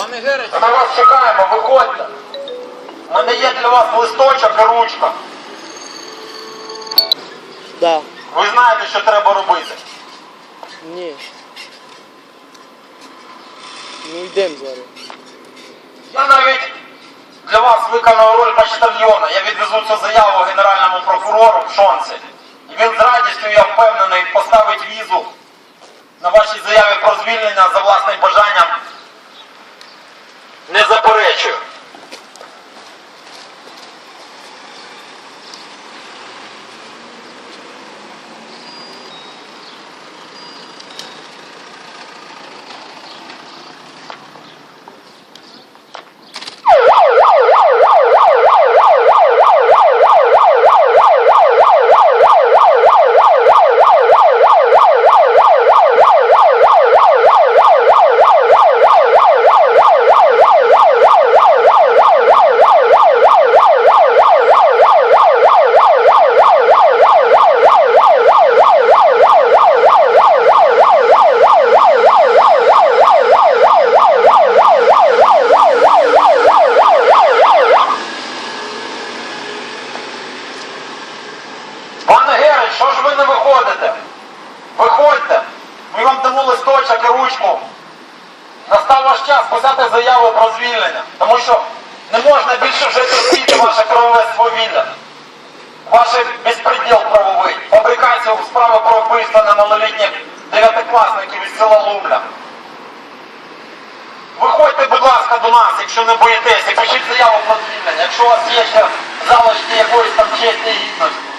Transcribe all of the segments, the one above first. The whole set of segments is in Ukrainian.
Пане Герич, Ми вас чекаємо, виходьте. У мене є для вас листочок і ручка. Да. Ви знаєте, що треба робити. Ні. Ну йдемо зараз. Я навіть для вас виконав роль почтальйона. Я відвезу цю заяву генеральному прокурору в Шонці. І він з радістю, я впевнений, поставить візу на вашій заяві про звільнення за власним бажанням. Не заперечую. Пане Герич, що ж ви не виходите? Виходьте. Ми вам дамо листочок і ручку. Настав ваш час писати заяву про звільнення, тому що не можна більше вже терпіти ваше кровове свавілля. Ваш безпреділ правовий, фабрикацію справи про вбивство неmalолітніх дев'ятикласників із села Лумля. Виходьте, будь ласка, до нас, якщо не боїтесь, і пишіть заяву про звільнення, якщо у вас є ще залишки якоїсь там честі і гідності.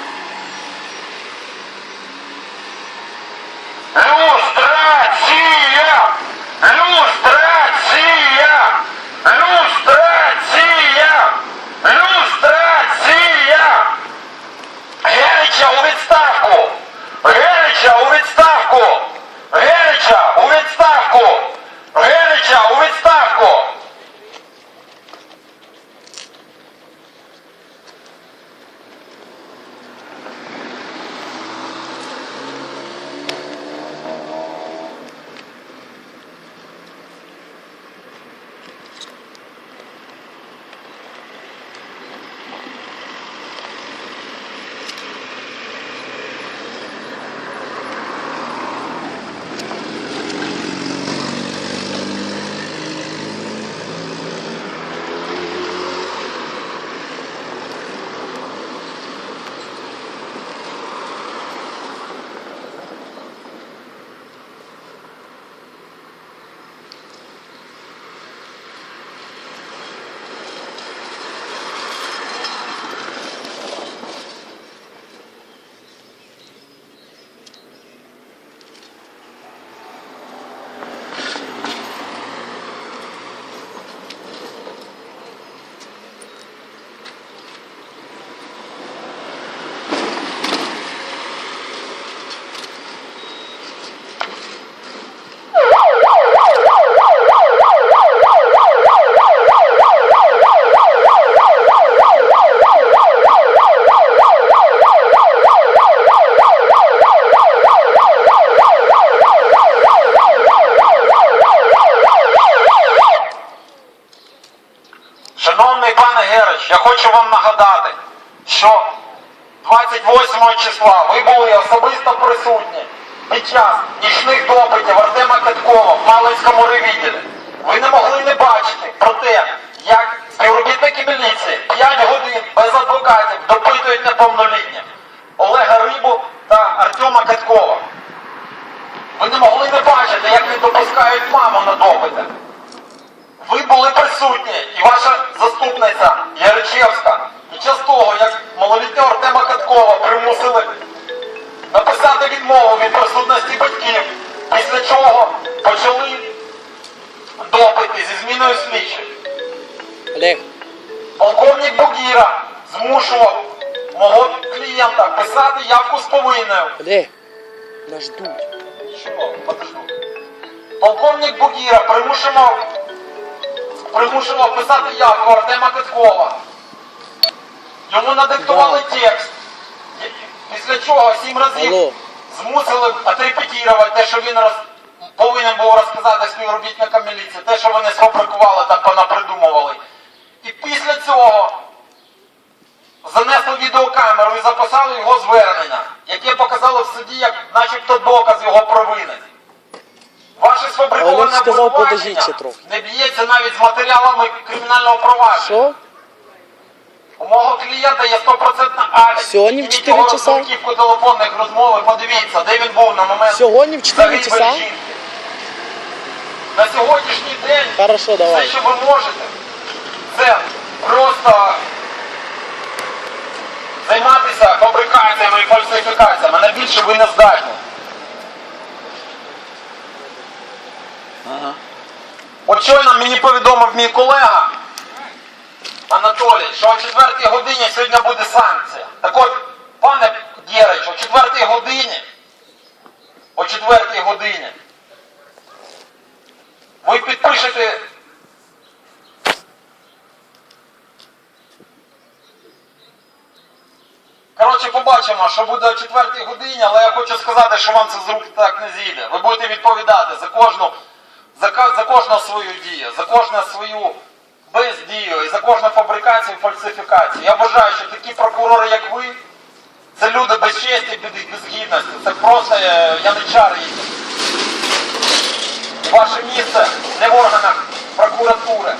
Шановний пане Герич, я хочу вам нагадати, що 28 числа ви були особисто присутні під час нічних допитів Артема Каткова в Малинському ревідділі. Ви не могли не бачити про те, як співробітники міліції 5 годин без адвокатів допитують неповнолітніх Олега Рибу та Артема Каткова. Ви не могли не бачити, як не допускають маму на допити. Ви були присутні, і ваша заступниця Яричевська під час того, як малолітнього Артема Каткова примусили написати відмову від присутності батьків, після чого почали допити зі зміною слідчих. Олег, Полковник Бугіра змушував мого клієнта писати явку з повинною. Олег, нас ждуть. Нічого, подожду. Полковник Бугіра примушував, примушував писати явку Артема Каткова. Йому надиктували текст. Після чого сім разів Алло. змусили отрепетувати те, що він роз... повинен був розказати співробітникам міліції те, що вони сфабрикували, там понапридумували. І після цього занесли відеокамеру і записали його звернення, яке показало в суді як начебто доказ його провини. Ваше сфабриковане сказав, подождіть трохи. не б'ється навіть з матеріалами кримінального провадження. Що? У мого клієнта є 100% аліб. Сьогодні в 4 його часа? Кутівку телефонних розмов подивіться, де він був на момент Сьогодні в 4 часа? На сьогоднішній день Хорошо, давай. все, що ви можете, це просто займатися фабрикаціями і фальсифікаціями. На більше ви не здатні. От щойно мені повідомив мій колега Анатолій, що о 4 годині сьогодні буде санкція. Так от, пане Дєрич, о 4 годині, о 4 годині, ви підпишете Коротше, побачимо, що буде о 4 годині, але я хочу сказати, що вам це з рук так не зійде. Ви будете відповідати за кожну, за, за кожну свою дію, за кожну свою бездію і за кожну фабрикацію і фальсифікацію. Я вважаю, що такі прокурори, як ви, це люди без честі, без, гідності. Це просто е, яничари. Ваше місце не в органах прокуратури,